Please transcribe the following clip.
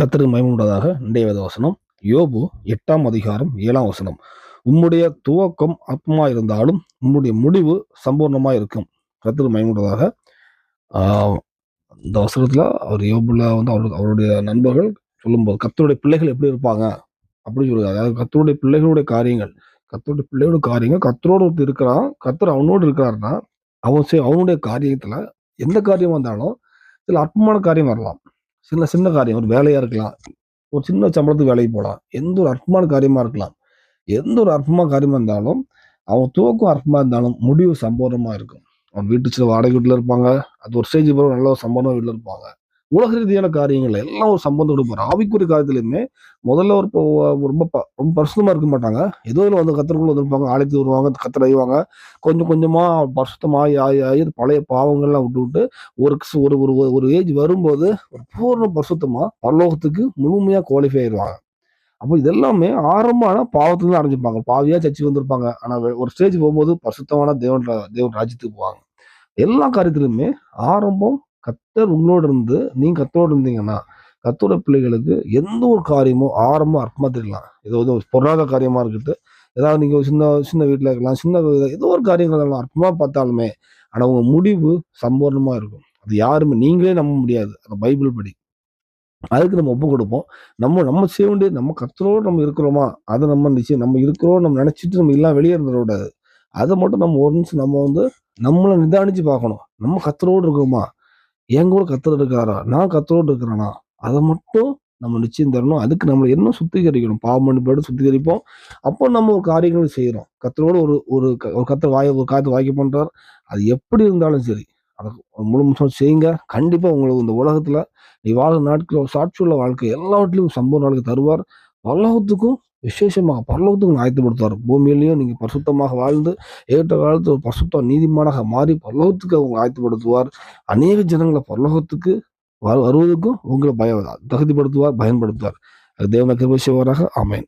கர்த்தருக்கு மயமுண்டதாக இன்றைய வேத வசனம். யோபு எட்டாம் அதிகாரம் ஏழாம் வசனம். உம்முடைய துவக்கம் அற்பமா இருந்தாலும் உம்முடைய முடிவு சம்பூர்ணமா இருக்கும் கர்த்தருக்கு மயமுண்டதாக இந்த வசனத்துல அவர் யோபுல வந்து அவரு அவருடைய நண்பர்கள் சொல்லும்போது கத்தருடைய பிள்ளைகள் எப்படி இருப்பாங்க? அப்படின்னு சொல்லுவாங்க அதாவது கத்தருடைய பிள்ளைகளுடைய காரியங்கள். கத்தருடைய பிள்ளையோட காரியங்கள் கத்தரோடு ஒருத்தர் இருக்கிறான் கத்தர் அவனோடு இருக்கிறாருன்னா அவன் செய்- அவனுடைய காரியத்துல எந்த காரியம் வந்தாலும் சில அற்பமான காரியம் வரலாம். சின்ன சின்ன காரியம். ஒரு வேலையாக இருக்கலாம். ஒரு சின்ன சம்பளத்துக்கு வேலைக்கு போகலாம் எந்த ஒரு அற்பமான காரியமாக இருக்கலாம். எந்த ஒரு அற்பமான காரியமாக இருந்தாலும் அவன் துவக்கம் அற்பமாக இருந்தாலும் முடிவு சம்பூர்ணமாக இருக்கும். அவன் வீட்டு சில வாடகை வீட்டில் இருப்பாங்க. அது ஒரு ஸ்டேஜ் பிறகு நல்ல ஒரு சம்பவம் வீட்டில் இருப்பாங்க. உலக ரீதியான காரியங்கள் எல்லாம் ஒரு சம்பந்தம் கொடுப்பார் ஆவிக்குரிய காரியத்திலுமே முதல்ல ஒரு இப்போ ரொம்ப ப- ரொம்ப பரிசுத்தமா இருக்க மாட்டாங்க. ஏதோ இல்லை வந்து கத்தருக்குள்ள வந்திருப்பாங்க ஆலயத்துக்கு வருவாங்க கத்தர் அழிவாங்க. கொஞ்சம் கொஞ்சமா பரிசுத்தமாகி ஆகி ஆகி பழைய பாவங்கள்லாம் விட்டு விட்டு ஒரு ஒரு ஒரு ஒரு ஏஜ் வரும்போது ஒரு பூர்ண பரிசுத்தமா பரலோகத்துக்கு முழுமையா குவாலிஃபை ஆயிடுவாங்க அப்போ இதெல்லாமே ஆரம்பமான பாவத்துல தான் அடைஞ்சிருப்பாங்க பாவியா சச்சி வந்திருப்பாங்க. ஆனா ஒரு ஸ்டேஜ் போகும்போது பரிசுத்தமான தேவன் ரா- தேவன் ராஜ்யத்துக்கு போவாங்க. எல்லா காரியத்திலுமே ஆரம்பம் கத்தர் உங்களோட இருந்து நீங்க கத்தோடு இருந்தீங்கன்னா கத்தோட பிள்ளைகளுக்கு எந்த ஒரு காரியமும் ஆரம்பம் அர்த்தமா தெரியலாம் ஏதோ ஏதோ ஒரு பொருளாதார காரியமா இருக்கட்டும் ஏதாவது நீங்க ஒரு சின்ன சின்ன வீட்டுல இருக்கலாம் சின்ன ஏதோ ஒரு காரியங்கள் அர்த்தமா பார்த்தாலுமே ஆனா உங்க முடிவு சம்பூர்ணமா இருக்கும். அது யாருமே நீங்களே நம்ப முடியாது. அந்த பைபிள் படி. அதுக்கு நம்ம ஒப்பு கொடுப்போம். நம்ம நம்ம செய்ய வேண்டியது நம்ம கத்தரோடு நம்ம இருக்கிறோமா? அதை நம்ம நிச்சயம் நம்ம இருக்கிறோம் நம்ம நினைச்சிட்டு நம்ம எல்லாம் வெளியே இருந்துட கூடாது. அதை மட்டும் நம்ம ஒரு நிமிஷம் நம்ம வந்து நம்மளை நிதானிச்சு பார்க்கணும். நம்ம கத்தரோடு இருக்கோமா? என் கூட கத்தர் இருக்காரா? நான் கத்தரோடு இருக்கிறேனா? அதை மட்டும் நம்ம நிச்சயம் தரணும். அதுக்கு நம்மளை என்ன சுத்திகரிக்கணும். பாவம் மன்னிப்போடு சுத்திகரிப்போம். அப்போ நம்ம ஒரு காரியங்கள் செய்கிறோம் கத்தரோடு ஒரு ஒரு க- ஒரு கத்தர் வாய ஒரு காயத்தை வாய்க்க பண்ணுறார் அது எப்படி இருந்தாலும் சரி அதை முழு நிமிஷம் செய்யுங்க. கண்டிப்பாக உங்களுக்கு இந்த உலகத்தில் நீ வாழ நாட்களில் சாட்சியுள்ள வாழ்க்கை எல்லாவற்றிலும் சம்பவ வாழ்க்கை தருவார். பல்லவத்துக்கும் விசேஷமாக பரலோகத்துக்கும் ஆயத்தப்படுத்துவார். பூமியிலையும் நீங்கள் பரிசுத்தமாக வாழ்ந்து ஏற்ற காலத்து ஒரு பரிசுத்த நீதிமானாக மாறி பரலோகத்துக்கு அவங்க ஆயத்தப்படுத்துவார். அநேக ஜனங்களை பரலோகத்துக்கு வ வருவதற்கும் உங்களை பய தகுதிப்படுத்துவார் பயன்படுத்துவார். அது தேவன கிருபை செய்வாராக. ஆமென்.